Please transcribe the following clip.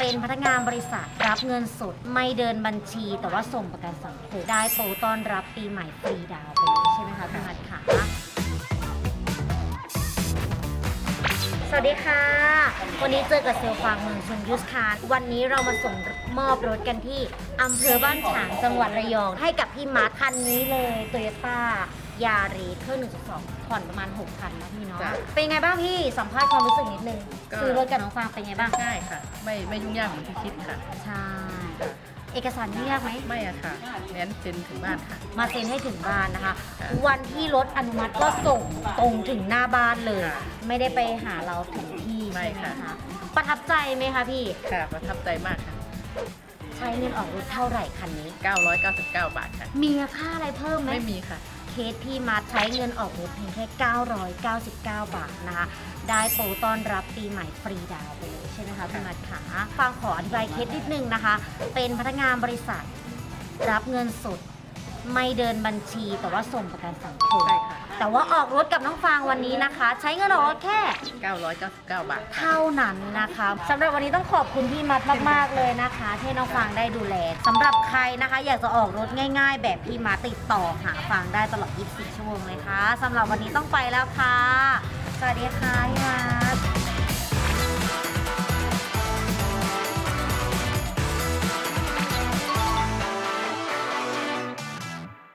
เป็นพนักงานบริษัทรับเงินสดไม่เดินบัญชี แต่ว่าส่งประกันสังคมได้โปรต้อนรับปีใหม่ฟรีดาวน์ไปเลยใช่ไหมคะพี่มัดค่ะสวัสดีค่ะ วันนี้เจอกับเซลฟางเมืองชนยุทธคาร์วันนี้เรามาส่งมอบรถกันที่อำเภอบ้านฉางจังหวัดระยอง ให้กับพี่มาร์คันนี้เลยโตโยต้า ยารีเครื่อง1.2ผ่อนประมาณ 6,000นะพี่เนาะ จ้ะเป็นไงบ้างพี่ สัมภาษณ์ความรู้สึกนิดนึง ก็ ซื้อรถกับน้องฟางเป็นไงบ้าง ง่ายค่ะ ไม่ไม่ยุ่งยากเหมือนที่คิดค่ะ ใช่ เอกสารยุ่งยากไหม ไม่อะค่ะเน้นเซ็นถึงบ้านค่ะ มาเซ็นให้ถึงบ้านนะคะ ค่ะ วันที่รถอนุมัติก็ส่งตรงถึงหน้าบ้านเลยค่ะไม่ได้ไปหาเราถึงที่ไม่ใช่ไหมค่ะคะ ประทับใจไหมคะพี่ ค่ะประทับใจมากค่ะ ใช้เงินออกรถเท่าไหร่คันนี้ 999 บาทค่ะ มีค่าอะไรเพิ่มไหม ไม่มีค่ะ เคสพี่มาใช้เงินออกรถเพียงแค่ 999 บาทนะคะ ได้โปรต้อนรับปีใหม่ฟรีดาวน์ไปเลยใช่ไหมคะพี่มัดขาฟังขออธิบายเคสนิดนึงนะคะ เป็นพนักงานบริษัท รับเงินสด ไม่เดินบัญชีแต่ว่าส่งประกันสังคม ใช่ค่ะ แต่ว่าออกรถกับน้องฟางวันนี้นะคะ ใช้เงินออกรถแค่ 999 บาทค่ะเท่านั้นนะคะสำหรับวันนี้ต้องขอบคุณพี่มัดมาก ๆ เลยนะคะที่น้องฟางได้ดูแลสำหรับใครนะคะ อยากจะออกรถง่าย ๆ แบบพี่มัดติดต่อหาฟางได้ตลอด 24 ชั่วโมงเลยค่ะสำหรับวันนี้ต้องไปแล้วค่ะ สวัสดีค่ะพี่มั